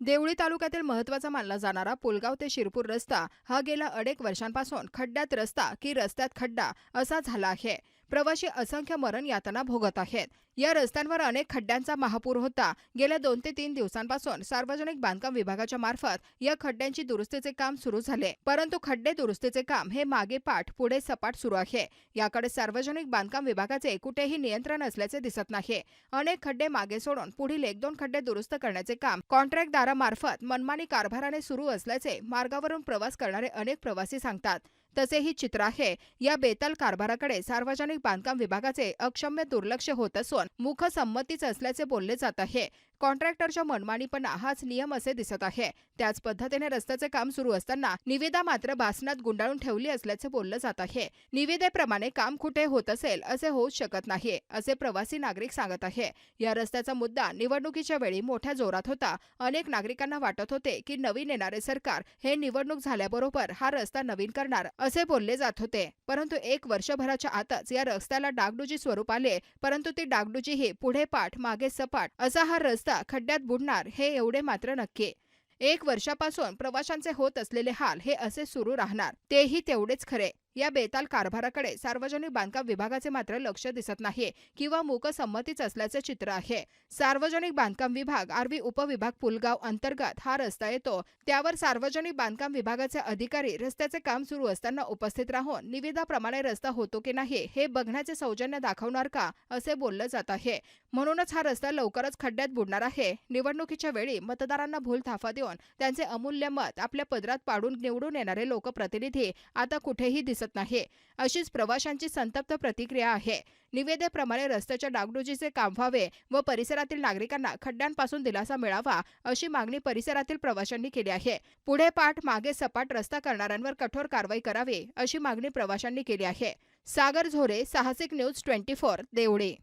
देवळी तालुक्यातील महत्त्वाचा मानला जाणारा पुलगाव ते शिरपूर रस्ता हा गेल्या अनेक वर्षांपासून खड्ड्यात रस्ता की रस्त्यात खड्डा असा झाला आहे. प्रवासी असंख्य मरण यातना भोगत आहेत. या रस्त्यांवर अनेक खड्ड्यांचा महापूर होता. गेल्या दोन ते तीन दिवसांपासून सार्वजनिक बांधकाम विभागाच्या मार्फत या खड्ड्यांची दुरुस्तीचे काम सुरू झाले. परंतु खड्डे दुरुस्तीचे काम हे मागे पाठ पुढे सपाट सुरू आहे. याकडे सार्वजनिक बांधकाम विभागाचे कुठेही नियंत्रण असल्याचे दिसत नाही. अनेक खड्डे मागे सोडून पुढील एक दोन खड्डे दुरुस्त करण्याचे काम कॉन्ट्रॅक्टदारामार्फत मनमानी कारभाराने सुरू असल्याचे मार्गावरून प्रवास करणारे अनेक प्रवासी सांगतात. तसे ही चित्र आहे. या बेताल कारभाराकडे सार्वजनिक बांधकाम विभागाचे अक्षम्य दुर्लक्ष होत असून मुखसंमतीच असल्याचे बोलले जात आहे. कॉन्ट्रॅक्टरच्या मनमानीपणा हाच नियम असे दिसत आहे. त्याच पद्धतीने रस्त्याचे काम सुरू असताना निविदा मात्र भासनात गुंडाळून ठेवली असल्याचे बोललं जात आहे. निविदेप्रमाणे काम कुठे होत असेल असे होऊच शकत नाही असे प्रवासी नागरिक सांगत आहे. या रस्त्याचा मुद्दा निवडणुकीच्या वेळी मोठ्या जोरात होता. अनेक नागरिकांना वाटत होते की नवीन येणारे सरकार हे निवडणूक झाल्याबरोबर हा रस्ता नवीन करणार असे बोलले जात होते. परंतु एक वर्षभराच्या आतच या रस्त्याला डागडुजी स्वरूप आले. परंतु ती डागडुजी ही पुढे पाठ मागे सपाट असा हा रस्ता खड्ड्यात बुडणार हे एवढे मात्र नक्की. एक वर्षापासून प्रवाशांचे होत असलेले हाल हे असे सुरू राहणार. तेही तेवढेच खरे. या बेताल कारभाराकडे सार्वजनिक बांधकाम विभागाचे मात्र लक्ष दिसत नाही किंवा मूकसंमतीच असल्याचे चित्र आहे. सार्वजनिक बांधकाम विभाग आरवी उपविभाग पुलगाव अंतर्गत हा रस्ता येतो. त्यावर सार्वजनिक बांधकाम विभागाचे अधिकारी रस्त्याचे काम सुरू असताना उपस्थित राहून निविदाप्रमाणे रस्ता होतो की नाही हे बघण्याचे सौजन्य दाखवणार का असे बोललं जात आहे. म्हणूनच हा रस्ता लवकरच खड्ड्यात बुडणार आहे. निवडणुकीच्या वेळी मतदारांना भूल थाफा देऊन त्यांचे अमूल्य मत आपल्या पदरात पाडून निवडून येणारे लोकप्रतिनिधी आता कुठेही दिसत नाही. अशीच प्रवाशांची संतप्त प्रतिक्रिया आहे. निवेदेप्रमाणे रस्त्याच्या डागडुजीचे काम व्हावे व परिसरातील नागरिकांना खड्ड्यांपासून दिलासा मिळावा अशी मागणी परिसरातील प्रवाशांनी केली आहे. पुढे पाठ मागे सपाट रस्ता करणाऱ्यांवर कठोर कारवाई करावी अशी मागणी प्रवाशांनी केली आहे. सागर झोरे साहसिक न्यूज ट्वेंटी फोर देवडे